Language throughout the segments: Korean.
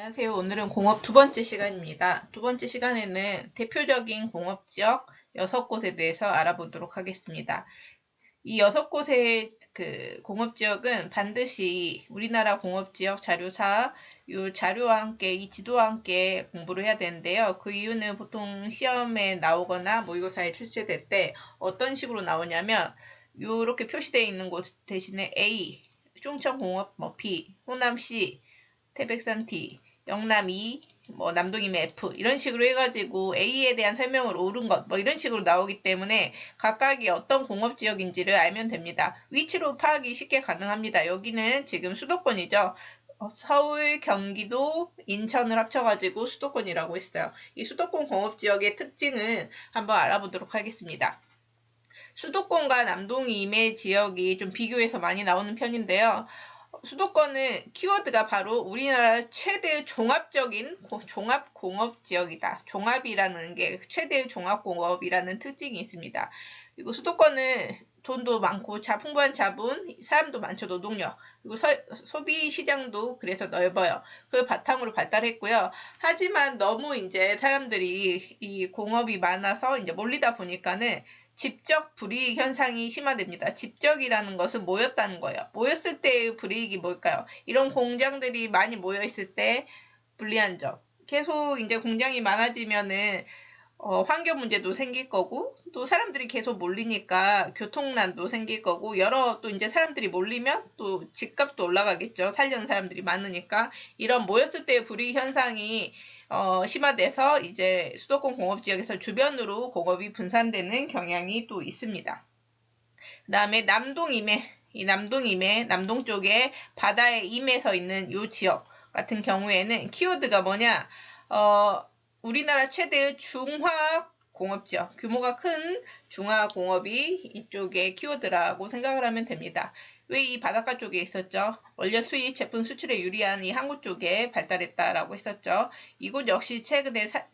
안녕하세요. 오늘은 공업 두 번째 시간입니다. 두 번째 시간에는 대표적인 공업 지역 여섯 곳에 대해서 알아보도록 하겠습니다. 이 여섯 곳의 그 공업 지역은 반드시 우리나라 공업 지역 자료사 이 자료와 함께 이 지도와 함께 공부를 해야 되는데요. 그 이유는 보통 시험에 나오거나 모의고사에 출제될 때 어떤 식으로 나오냐면 이렇게 표시되어 있는 곳 대신에 A, 충청공업 뭐 B, 호남 C, 태백산 T, 영남 E, 뭐 남동임 F 이런 식으로 해가지고 A에 대한 설명을 옳은 것 뭐 이런 식으로 나오기 때문에 각각이 어떤 공업 지역인지를 알면 됩니다. 위치로 파악이 쉽게 가능합니다. 여기는 지금 수도권이죠. 어, 서울, 경기도, 인천을 합쳐가지고 수도권이라고 했어요. 이 수도권 공업지역의 특징을 한번 알아보도록 하겠습니다. 수도권과 남동임의 지역이 좀 비교해서 많이 나오는 편인데요. 수도권은 키워드가 바로 우리나라 최대의 종합적인 종합 공업 지역이다. 종합이라는 게 최대의 종합 공업이라는 특징이 있습니다. 그리고 수도권은 돈도 많고 자 풍부한 자본, 사람도 많죠 노동력. 그리고 서, 소비 시장도 그래서 넓어요. 그 바탕으로 발달했고요. 하지만 너무 이제 사람들이 이 공업이 많아서 이제 몰리다 보니까는 집적 불이익 현상이 심화됩니다. 집적이라는 것은 모였다는 거예요. 모였을 때의 불이익이 뭘까요? 이런 공장들이 많이 모여 있을 때 불리한 점. 계속 이제 공장이 많아지면은 어, 환경 문제도 생길 거고 또 사람들이 계속 몰리니까 교통난도 생길 거고 여러 또 이제 사람들이 몰리면 또 집값도 올라가겠죠. 살려는 사람들이 많으니까 이런 모였을 때의 불이익 현상이 어, 심화돼서 이제 수도권 공업 지역에서 주변으로 공업이 분산되는 경향이 또 있습니다. 그 다음에 남동 임해, 이 남동 임해, 남동 쪽에 바다에 임해서 있는 이 지역 같은 경우에는 키워드가 뭐냐, 어, 우리나라 최대의 중화 공업지역, 규모가 큰 중화공업이 이쪽에 키워드라고 생각을 하면 됩니다. 왜 이 바닷가 쪽에 있었죠? 원료 수입, 제품 수출에 유리한 이 항구 쪽에 발달했다라고 했었죠. 이곳 역시 최근에 사,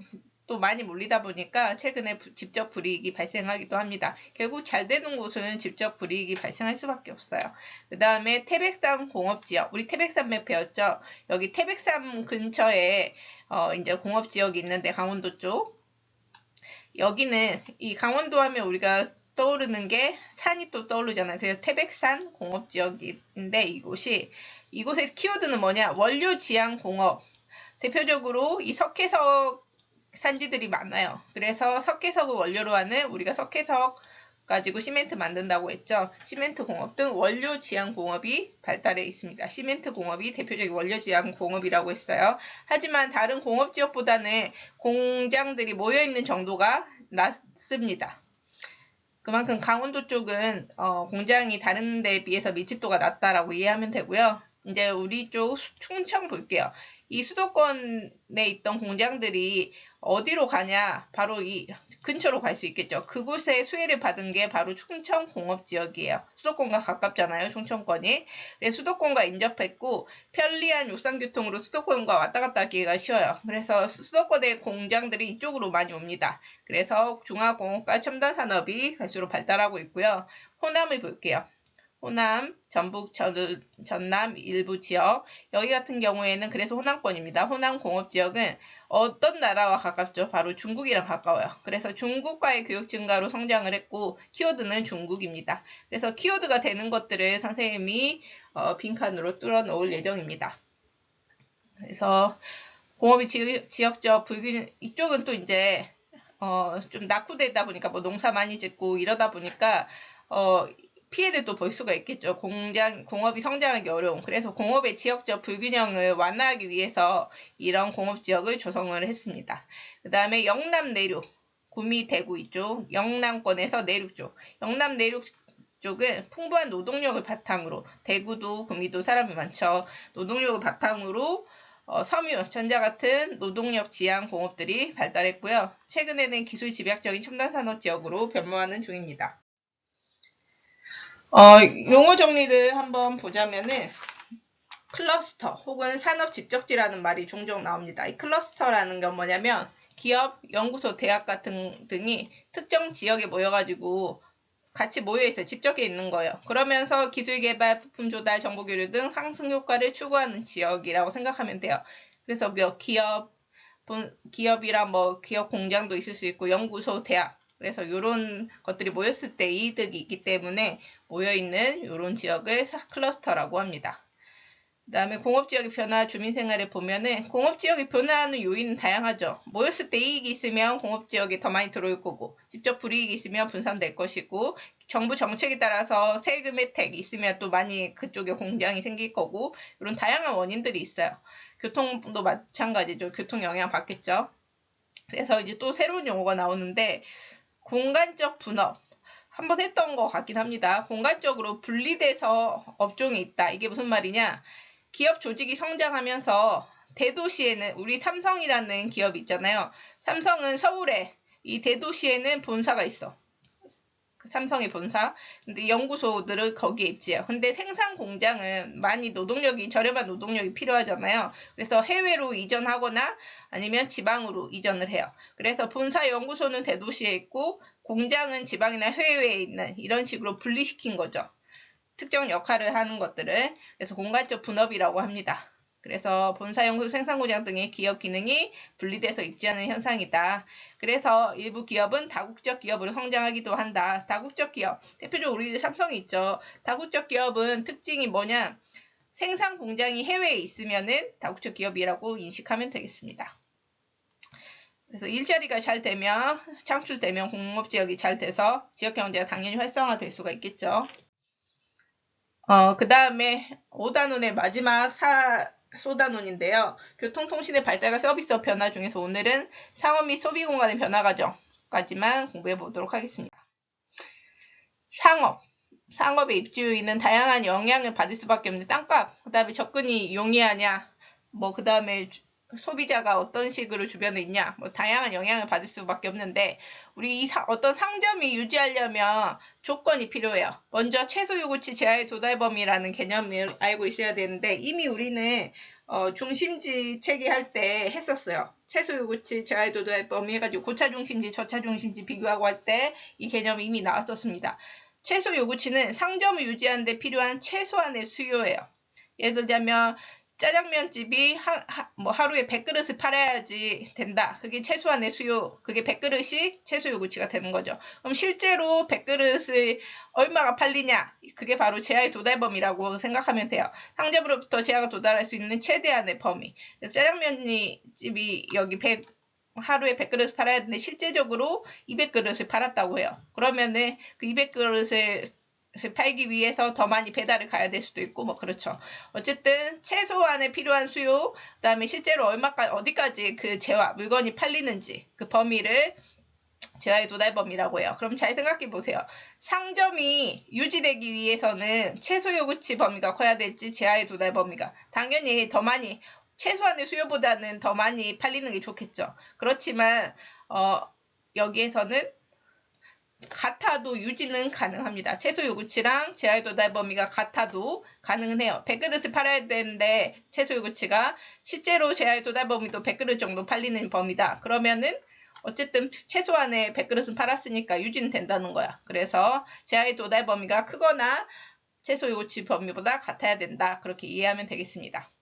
또 많이 몰리다 보니까 최근에 부, 직접 불이익이 발생하기도 합니다. 결국 잘 되는 곳은 직접 불이익이 발생할 수밖에 없어요. 그 다음에 태백산 공업지역, 우리 태백산 맵 배웠죠? 여기 태백산 근처에 어, 이제 공업지역이 있는데 강원도 쪽 여기는 이 강원도 하면 우리가 떠오르는 게 산이 또 떠오르잖아요. 그래서 태백산 공업지역인데 이곳이 이곳의 키워드는 뭐냐? 원료 지향 공업. 대표적으로 이 석회석 산지들이 많아요. 그래서 석회석을 원료로 하는 우리가 석회석 가지고 시멘트 만든다고 했죠. 시멘트 공업 등 원료 지향 공업이 발달해 있습니다. 시멘트 공업이 대표적인 원료 지향 공업이라고 했어요. 하지만 다른 공업 지역보다는 공장들이 모여 있는 정도가 낮습니다. 그만큼 강원도 쪽은 어, 공장이 다른 데에 비해서 밀집도가 낮다라고 이해하면 되고요. 이제 우리 쪽 충청 볼게요. 이 수도권에 있던 공장들이 어디로 가냐? 바로 이 근처로 갈 수 있겠죠. 그곳에 수혜를 받은 게 바로 충청 공업 지역이에요. 수도권과 가깝잖아요. 충청권이. 네, 수도권과 인접했고 편리한 육상 교통으로 수도권과 왔다 갔다 하기가 쉬워요. 그래서 수도권의 공장들이 이쪽으로 많이 옵니다. 그래서 중화공업과 첨단 산업이 갈수록 발달하고 있고요. 호남을 볼게요. 호남, 전북, 전, 전남 일부 지역 여기 같은 경우에는 그래서 호남권입니다. 호남 공업 지역은 어떤 나라와 가깝죠? 바로 중국이랑 가까워요. 그래서 중국과의 교육 증가로 성장을 했고 키워드는 중국입니다. 그래서 키워드가 되는 것들을 선생님이 어, 빈칸으로 뚫어 놓을 예정입니다. 그래서 공업이 지역, 적 불균 이쪽은 또 이제 어, 좀 낙후되다 보니까 뭐 농사 많이 짓고 이러다 보니까 어, 피해를 또 볼 수가 있겠죠. 공장, 공업이 성장하기 어려운. 그래서 공업의 지역적 불균형을 완화하기 위해서 이런 공업 지역을 조성을 했습니다. 그 다음에 영남 내륙, 구미 대구 이쪽, 영남권에서 내륙 쪽. 영남 내륙 쪽은 풍부한 노동력을 바탕으로, 대구도, 구미도 사람이 많죠. 노동력을 바탕으로 어, 섬유, 전자 같은 노동력 지향 공업들이 발달했고요. 최근에는 기술 집약적인 첨단 산업 지역으로 변모하는 중입니다. 어, 용어 정리를 한번 보자면은 클러스터 혹은 산업 집적지라는 말이 종종 나옵니다. 이 클러스터라는 건 뭐냐면 기업, 연구소, 대학 같은 등이 특정 지역에 모여가지고 같이 모여있어요. 집적에 있는 거예요. 그러면서 기술 개발, 부품 조달, 정보 교류 등 상승 효과를 추구하는 지역이라고 생각하면 돼요. 그래서 몇 기업, 본- 기업이랑 뭐 기업 공장도 있을 수 있고 연구소, 대학. 그래서 이런 것들이 모였을 때 이득이 있기 때문에 모여있는 이런 지역을 사- 클러스터라고 합니다. 그 다음에 공업지역의 변화, 주민생활을 보면은 공업지역이 변화하는 요인은 다양하죠. 모였을 때 이익이 있으면 공업지역에 더 많이 들어올 거고, 직접 불이익이 있으면 분산될 것이고, 정부 정책에 따라서 세금 혜택이 있으면 또 많이 그쪽에 공장이 생길 거고, 이런 다양한 원인들이 있어요. 교통도 마찬가지죠. 교통 영향 받겠죠. 그래서 이제 또 새로운 용어가 나오는데, 공간적 분업. 한번 했던 것 같긴 합니다. 공간적으로 분리돼서 업종이 있다. 이게 무슨 말이냐? 기업 조직이 성장하면서 대도시에는 우리 삼성이라는 기업이 있잖아요. 삼성은 서울에 이 대도시에는 본사가 있어. 그 삼성의 본사. 근데 연구소들은 거기에 있지요. 근데 생산 공장은 많이 노동력이 저렴한 노동력이 필요하잖아요. 그래서 해외로 이전하거나 아니면 지방으로 이전을 해요. 그래서 본사 연구소는 대도시에 있고 공장은 지방이나 해외에 있는 이런 식으로 분리시킨 거죠. 특정 역할을 하는 것들을 그래서 공간적 분업이라고 합니다. 그래서 본사 연구소 생산공장 등의 기업 기능이 분리돼서 입지하는 현상이다. 그래서 일부 기업은 다국적 기업으로 성장하기도 한다. 다국적 기업 대표적으로 우리 삼성이 있죠. 다국적 기업은 특징이 뭐냐? 생산 공장이 해외에 있으면은 다국적 기업이라고 인식하면 되겠습니다. 그래서 일자리가 잘 되면 창출되면 공업 지역이 잘 돼서 지역 경제가 당연히 활성화될 수가 있겠죠. 어, 그 다음에 5단원의 마지막 사, 소단원인데요. 교통통신의 발달과 서비스업 변화 중에서 오늘은 상업 및 소비 공간의 변화 과정까지만 공부해 보도록 하겠습니다. 상업. 상업의 입지 요인은 다양한 영향을 받을 수밖에 없는 땅값, 그 다음에 접근이 용이하냐, 뭐, 그 다음에 소비자가 어떤 식으로 주변에 있냐, 뭐, 다양한 영향을 받을 수밖에 없는데, 우리 이 사- 어떤 상점이 유지하려면 조건이 필요해요. 먼저 최소 요구치 제하의 도달 범위라는 개념을 알고 있어야 되는데, 이미 우리는 어, 중심지 체계할 때 했었어요. 최소 요구치 제하의 도달 범위 해가지고 고차 중심지, 저차 중심지 비교하고 할 때 이 개념이 이미 나왔었습니다. 최소 요구치는 상점을 유지하는 데 필요한 최소한의 수요예요. 예를 들자면 짜장면집이 하, 하, 뭐 하루에 100그릇을 팔아야지 된다. 그게 최소한의 수요. 그게 100그릇이 최소 요구치가 되는 거죠. 그럼 실제로 100그릇을 얼마가 팔리냐? 그게 바로 제한의 도달 범위라고 생각하면 돼요. 상점으로부터 제한가 도달할 수 있는 최대한의 범위. 그래서 짜장면이 집이 여기 100 하루에 100그릇을 팔아야 되는데 실제적으로 200그릇을 팔았다고 해요. 그러면은 그 200그릇을 팔기 위해서 더 많이 배달을 가야 될 수도 있고 뭐 그렇죠. 어쨌든 최소한의 필요한 수요, 그다음에 실제로 얼마까지 어디까지 그 재화 물건이 팔리는지 그 범위를 재화의 도달 범위라고 해요. 그럼 잘 생각해 보세요. 상점이 유지되기 위해서는 최소 요구치 범위가 커야 될지 재화의 도달 범위가 당연히 더 많이 최소한의 수요보다는 더 많이 팔리는 게 좋겠죠. 그렇지만 어, 여기에서는 같아도 유지는 가능합니다. 최소 요구치랑 제할 도달 범위가 같아도 가능은 해요. 100그릇을 팔아야 되는데 최소 요구치가 실제로 제할 도달 범위도 100그릇 정도 팔리는 범위다. 그러면은 어쨌든 최소한의 100그릇은 팔았으니까 유지는 된다는 거야. 그래서 제할 도달 범위가 크거나 최소 요구치 범위보다 같아야 된다. 그렇게 이해하면 되겠습니다.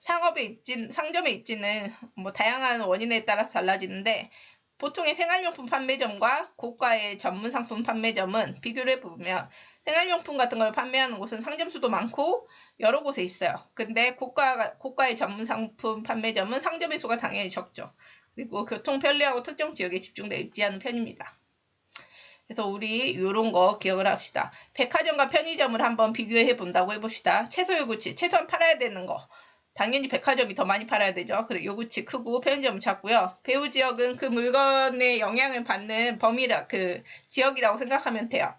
상업의 입지, 상점의 입지는 뭐 다양한 원인에 따라서 달라지는데 보통의 생활용품 판매점과 고가의 전문 상품 판매점은 비교를 해보면 생활용품 같은 걸 판매하는 곳은 상점 수도 많고 여러 곳에 있어요. 근데 고가, 고가의 전문 상품 판매점은 상점의 수가 당연히 적죠. 그리고 교통 편리하고 특정 지역에 집중돼 입지하는 편입니다. 그래서 우리 이런 거 기억을 합시다. 백화점과 편의점을 한번 비교해 본다고 해봅시다. 최소 요구치, 최소한 팔아야 되는 거. 당연히 백화점이 더 많이 팔아야 되죠. 그리고 요구치 크고 편의점 작고요. 배후 지역은 그 물건에 영향을 받는 범위라 그 지역이라고 생각하면 돼요.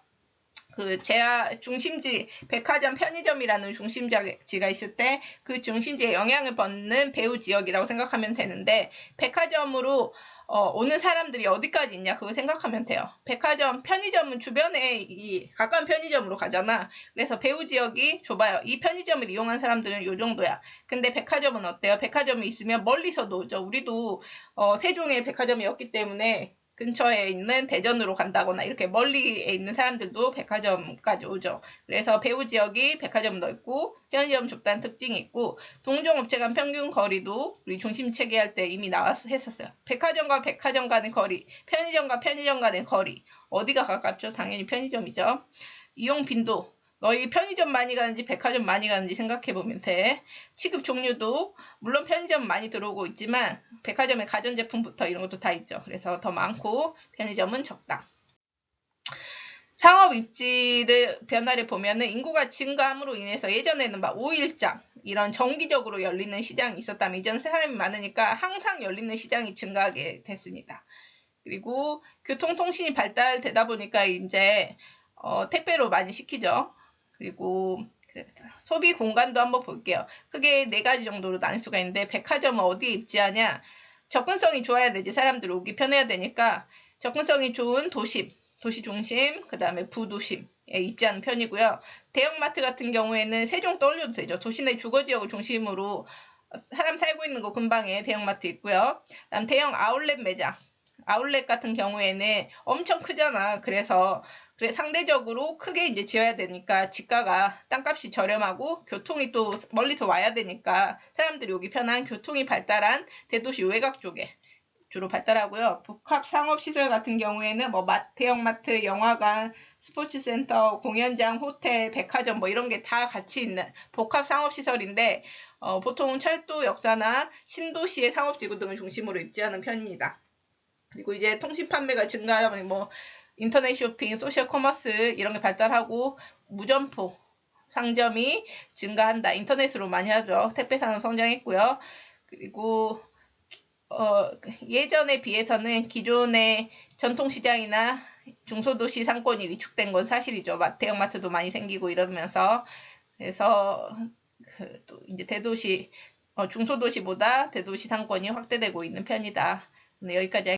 그 제야 중심지 백화점 편의점이라는 중심지가 있을 때 그 중심지에 영향을 받는 배후 지역이라고 생각하면 되는데 백화점으로 어, 오는 사람들이 어디까지 있냐 그거 생각하면 돼요. 백화점, 편의점은 주변에 이 가까운 편의점으로 가잖아. 그래서 배후 지역이 좁아요. 이 편의점을 이용한 사람들은 요 정도야. 근데 백화점은 어때요? 백화점이 있으면 멀리서도 오죠. 우리도 어, 세종에 백화점이 없기 때문에 근처에 있는 대전으로 간다거나 이렇게 멀리에 있는 사람들도 백화점까지 오죠. 그래서 배후 지역이 백화점 넓고 편의점 좁다는 특징이 있고 동종업체 간 평균 거리도 우리 중심 체계할 때 이미 나와서 했었어요. 백화점과 백화점 간의 거리, 편의점과 편의점 간의 거리 어디가 가깝죠? 당연히 편의점이죠. 이용 빈도 너희 편의점 많이 가는지 백화점 많이 가는지 생각해 보면 돼. 취급 종류도 물론 편의점 많이 들어오고 있지만 백화점에 가전제품부터 이런 것도 다 있죠. 그래서 더 많고 편의점은 적다. 상업 입지를 변화를 보면은 인구가 증가함으로 인해서 예전에는 막 5일장 이런 정기적으로 열리는 시장이 있었다면 이제는 사람이 많으니까 항상 열리는 시장이 증가하게 됐습니다. 그리고 교통통신이 발달되다 보니까 이제 어, 택배로 많이 시키죠. 그리고 소비 공간도 한번 볼게요. 크게 네 가지 정도로 나눌 수가 있는데 백화점은 어디에 입지하냐? 접근성이 좋아야 되지 사람들 오기 편해야 되니까 접근성이 좋은 도심, 도시 중심, 그 다음에 부도심에 입지하는 편이고요. 대형마트 같은 경우에는 세종 떠올려도 되죠. 도시 내 주거지역을 중심으로 사람 살고 있는 곳 근방에 대형마트 있고요. 그다음 대형 아울렛 매장, 아울렛 같은 경우에는 엄청 크잖아. 그래서 그래 상대적으로 크게 이제 지어야 되니까 집가가 땅값이 저렴하고 교통이 또 멀리서 와야 되니까 사람들이 오기 편한 교통이 발달한 대도시 외곽 쪽에 주로 발달하고요. 복합 상업 시설 같은 경우에는 뭐 마, 대형 마트, 영화관, 스포츠 센터, 공연장, 호텔, 백화점 뭐 이런 게 다 같이 있는 복합 상업 시설인데 어, 보통 철도 역사나 신도시의 상업지구 등을 중심으로 입지하는 편입니다. 그리고 이제 통신 판매가 증가하다 보니 뭐 인터넷 쇼핑, 소셜 커머스 이런 게 발달하고 무점포 상점이 증가한다. 인터넷으로 많이 하죠. 택배 산업 성장했고요. 그리고 어, 예전에 비해서는 기존의 전통시장이나 중소도시 상권이 위축된 건 사실이죠. 대형마트도 많이 생기고 이러면서 그래서 그 또 이제 대도시 어, 중소도시보다 대도시 상권이 확대되고 있는 편이다. 네, 여기까지.